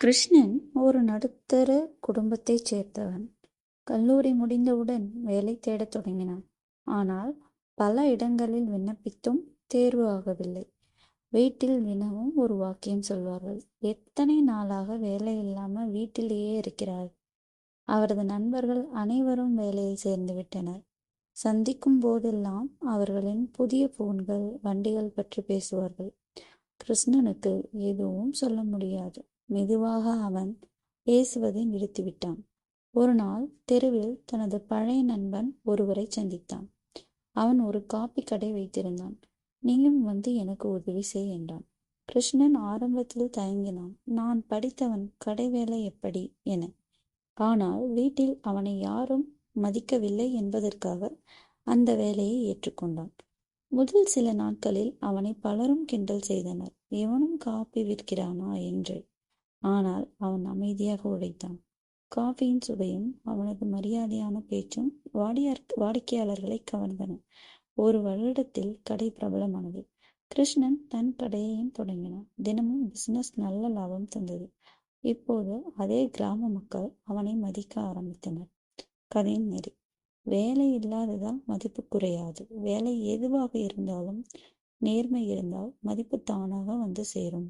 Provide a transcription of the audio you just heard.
கிருஷ்ணன் ஒரு நடுத்தர குடும்பத்தைச் சேர்ந்தவன். கல்லூரி முடிந்தவுடன் வேலை தேடத் தொடங்கினான். ஆனால் பல இடங்களில் விண்ணப்பித்தும் தேர்வு ஆகவில்லை. வீட்டில் வினவும் ஒரு வாக்கியம் சொல்வார்கள். எத்தனை நாளாக வேலை இல்லாமல் வீட்டிலேயே இருக்கிறார் அவரது நண்பர்கள் அனைவரும் வேலையில் சேர்ந்துவிட்டனர். சந்திக்கும் போதெல்லாம் அவர்களின் புதிய போன்கள், வண்டிகள் பற்றி பேசுவார்கள். கிருஷ்ணனுக்கு எதுவும் சொல்ல முடியாது. மெதுவாக அவன் பேசுவதை நிறுத்திவிட்டான். ஒரு நாள் தெருவில் தனது பழைய நண்பன் ஒருவரை சந்தித்தான். அவன் ஒரு காப்பி கடை வைத்திருந்தான். நீயும் வந்து எனக்கு உதவி செய் என்றான். கிருஷ்ணன் ஆரம்பத்தில் தயங்கினான். நான் படித்தவன் கடை வேலை எப்படி? என. ஆனால் வீட்டில் அவனை யாரும் மதிக்கவில்லை என்பதற்காக அந்த வேலையை ஏற்றுக்கொண்டான். முதல் சில நாட்களில் அவனை பலரும் கிண்டல் செய்தனர். இவனும் காப்பி விற்கிறானா என்று. ஆனால் அவன் அமைதியாக உழைத்தான். காஃபியின் சுவையும் அவனது மரியாதையான பேச்சும் வாடியார் வாடிக்கையாளர்களை கவர்ந்தன. ஒரு வருடத்தில் கடை பிரபலமானது. கிருஷ்ணன் தன் கடையையும் தொடங்கினான். தினமும் பிசினஸ் நல்ல லாபம் தந்தது. இப்போது அதே கிராம மக்கள் அவனை மதிக்க ஆரம்பித்தனர். கதையின் நெறி வேலை இல்லாததால் மதிப்பு குறையாது. வேலை எதுவாக இருந்தாலும் நேர்மை இருந்தால் மதிப்பு தானாக வந்து சேரும்.